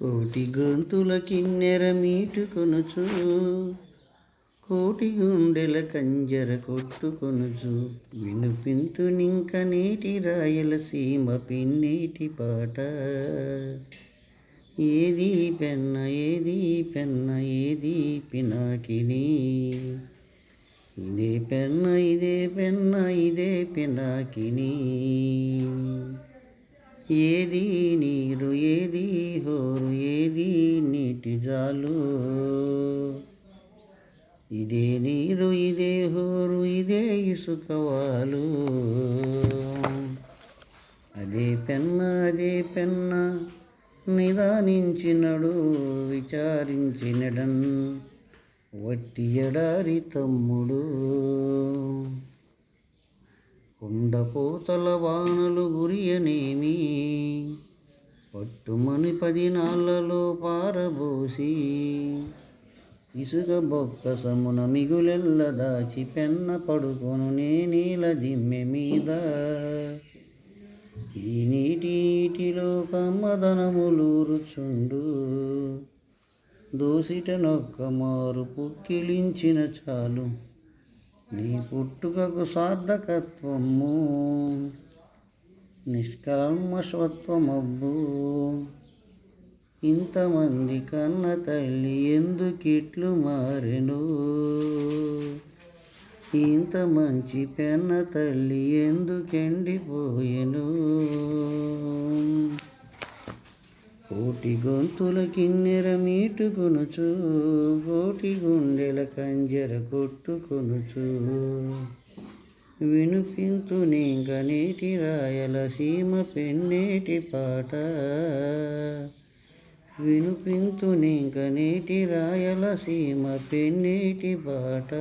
కోటి గొంతుల కిన్నెర మీటుకొనుచు కోటి గుండెల కంజర కొట్టుకొనుచు వినుపింతు నింక నేటి రాయలసీమ పిన్నేటి పాట. ఏది పెన్న ఏది పెన్న ఏది పినాకిని ఇదే పెన్న ఇదే పెన్న ఇదే పినాకిని ఏది నీరు ఏది హోరు ఏది నీటి జాలు. ఇదే నీరు ఇదే హోరు ఇదే ఇసుకవాలు అదే పెన్న అదే పెన్న నిదానించినడు విచారించినడన్ వట్టి ఎడారి తమ్ముడు. కుండపోతల వానలు గురియనేమి పట్టుమని పది నాళ్ళలో పారబోసి ఇసుక బొక్క సమున మిగులెల్ల దాచి పెన్న పడుకొను నేనీల దిమ్మె మీద. ఈ నీటి నీటిలో కమ్మదనములూరుచుండు దోసిట నొక్క మారు పుక్కిలించిన చాలు. నీ పుట్టుకకు సార్థకత్వము నిష్కల్మషత్వమబ్బు ఇంతమంది కన్న తల్లి ఎందుకిట్లు మారెను? ఇంత మంచి పెన్న తల్లి ఎందుకెండిపోయెను? కోటి గొంతుల కిన్నెర మీటుకొనుచు కోటి గుండెల కంజర కొట్టుకొనుచు. వినుపింతు నీంక రాయల సీమ పెన్నేటి పాట. వినుపింతు నీంక రాయల సీమ పెన్నేటి పాట.